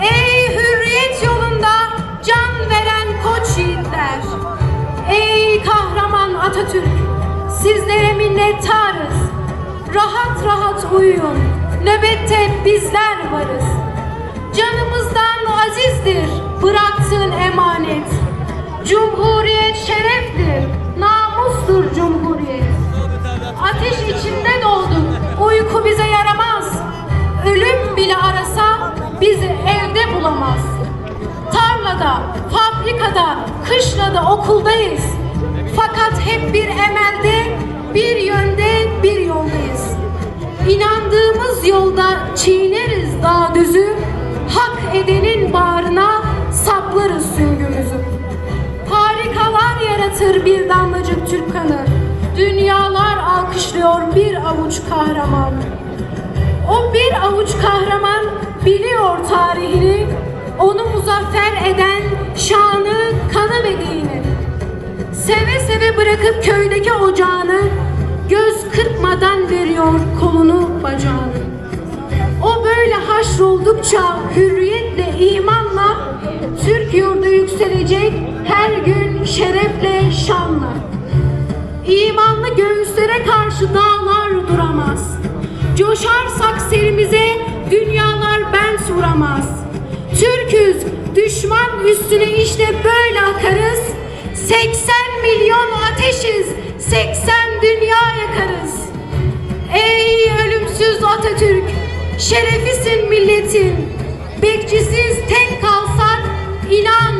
Ey hürriyet yolunda can veren koç. Ey kahraman Atatürk, sizlere minnettarız. Rahat rahat uyuyun, nöbette bizler varız. Canımızdan azizdir bıraktığın emanet. Cumhuriyet şereftir, namustur cumhuriyet. Ateş içinde doğduk, uyku bize yaramaz. Ölüm bile arasa bizi evde bulamaz. Tarlada, fabrikada, kışlada, okuldayız. Fakat hep bir emelde, bir yönde, bir yoldayız. İnandığımız yolda çiğneriz dağ düzü, hak edenin Yaratır bir damlacık Türk kanı. Dünyalar alkışlıyor bir avuç kahraman. O bir avuç kahraman biliyor tarihini, onu muzaffer eden şanı, kanı ve dini. Seve seve bırakıp köydeki ocağını, göz kırpmadan veriyor kolunu bacağını. O böyle haşroldukça hürriyetle, imanla Türk yurdu yükselecek her gün şerefle, şanla. İmanlı göğüslere karşı dağlar duramaz. Coşarsak serimize dünyalar ben suramaz. Türküz, düşman üstüne işte böyle akarız. 80 milyon ateşiz, 80 dünya yakarız. Ey ölümsüz Atatürk, şerefisin milletin. Bekçisiz tek kalsak inan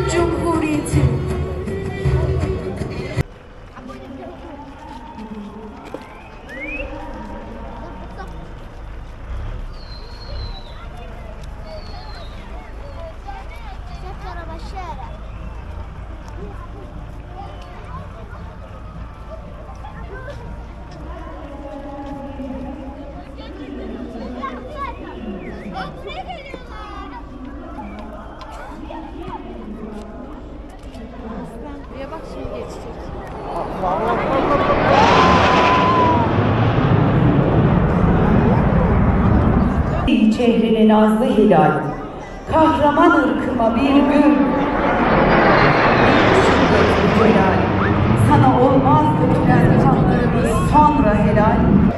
bak şimdi geçecek. Çehrinin nazlı hilal, kahraman ırkıma bir gün. Sana olmaz kötüler kanlarımız sonra helal.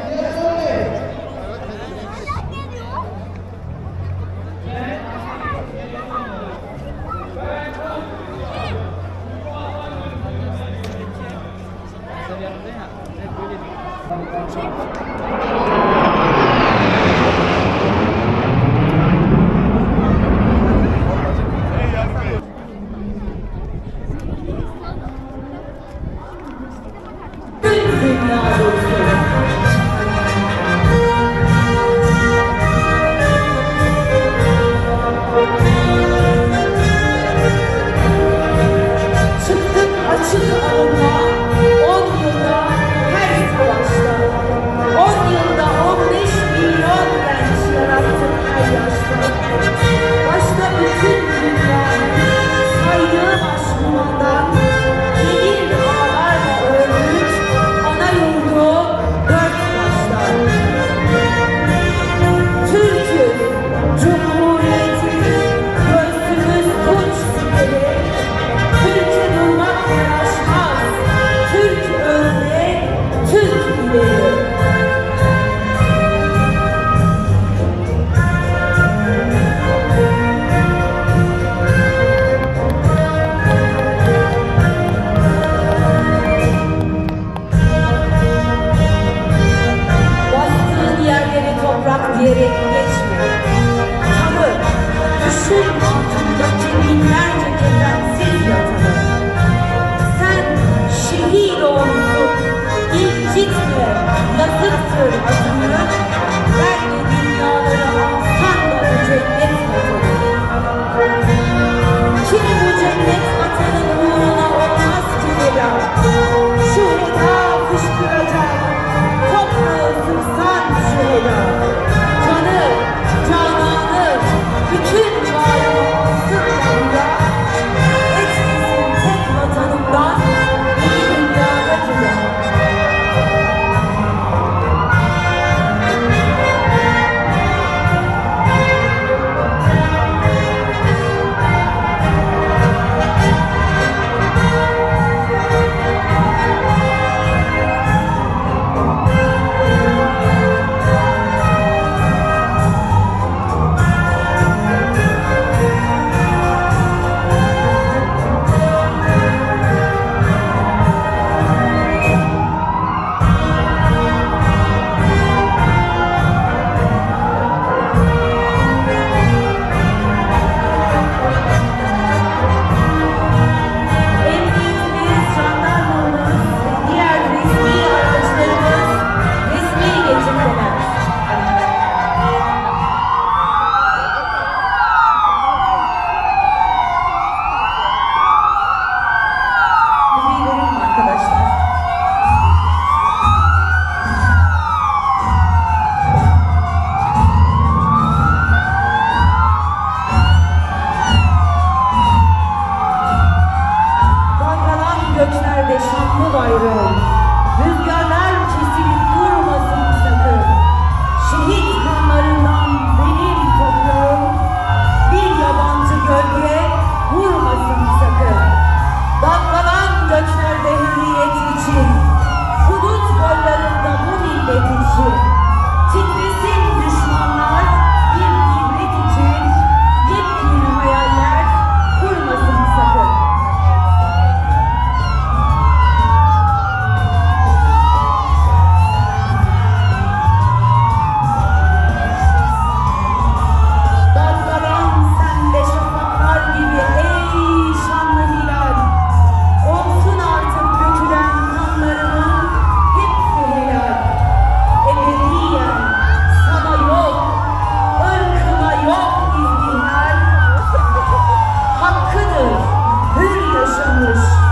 yalnız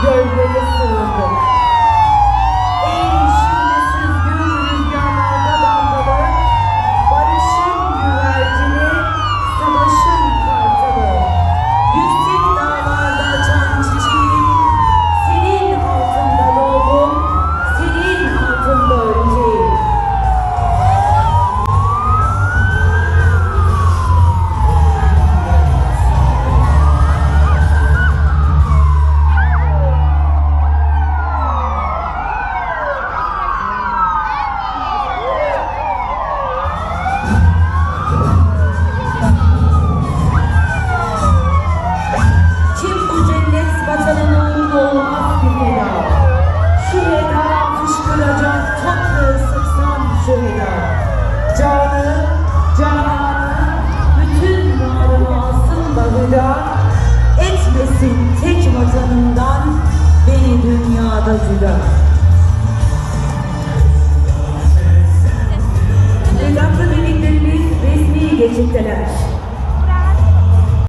Yeah. Gracias.